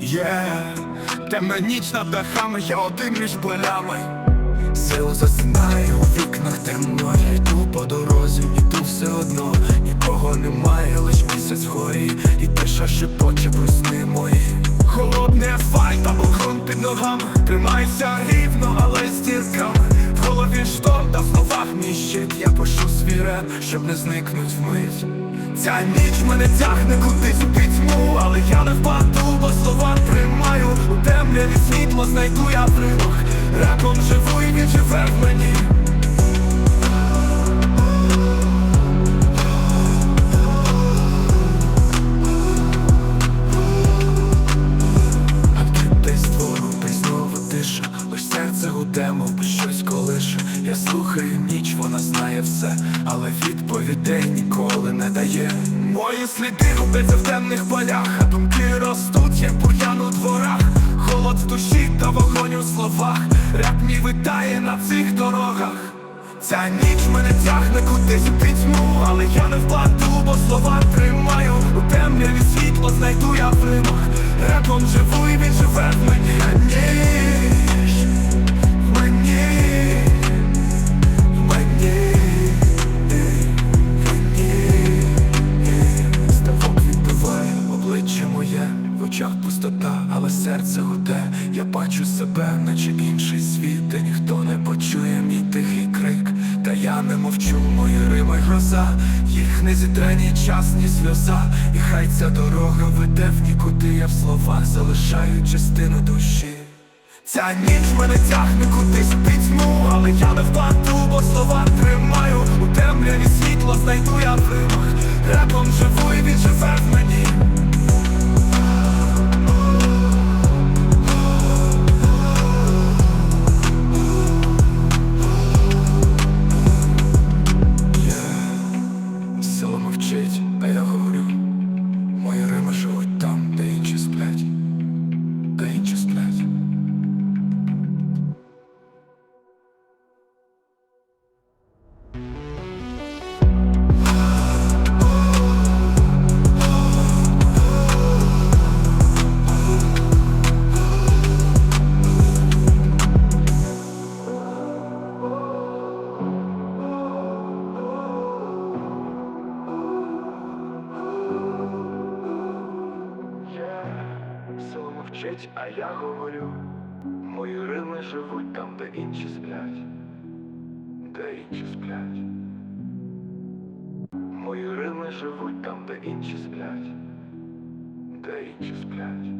Є, темна ніч над дахами, я один між полями. Силу засинаю, у вікнах темно Я йду по дорозі, іду все одно. Нікого немає, лиш місяць горі І тиша шепоче про сни мої. Холодний асфальт або ґрунт під ногами. Тримайся рівно, але з дірками В голові шторм, та в словах мій щит. Я пишу свій щоб не зникнуть вмить. Ця ніч мене тягне кудись у пітьму знайду я примах Репом живу і він живе в мені. А десь двору, та знову тиша. Лиш серце гуде, мов би щось колише. Я слухаю ніч, вона знає все. Але відповідей ніколи не дає. Мої сліди губляться в темних полях А думки ростуть, як бур'ян у дворах Холод в душі та вогонь у словах. Ряд мій витає на цих дорогах. Ця ніч мене тягне кудись у пітьму Але я не впаду, бо слова тримаю. У темряві світло знайду я в римах Репом живу і він живе в мені серце гуде. Я бачу себе, наче інший світ Де ніхто не почує мій тихий крик. Та я не мовчу, мої рими гроза. Їх не зітре ні час, ні сльоза. І хай ця дорога веде в нікуди Я в словах залишаю частину душі. Ця ніч мене тягне кудись пітьму Але я не впаду, бо слова тримаю. У темряві світло знайду я в римах Репом живу і він живе в мені мовчить, а я говорю Мої рими живуть там, де інші сплять. Де інші сплять? Мої рими живуть там, де інші сплять. Де інші сплять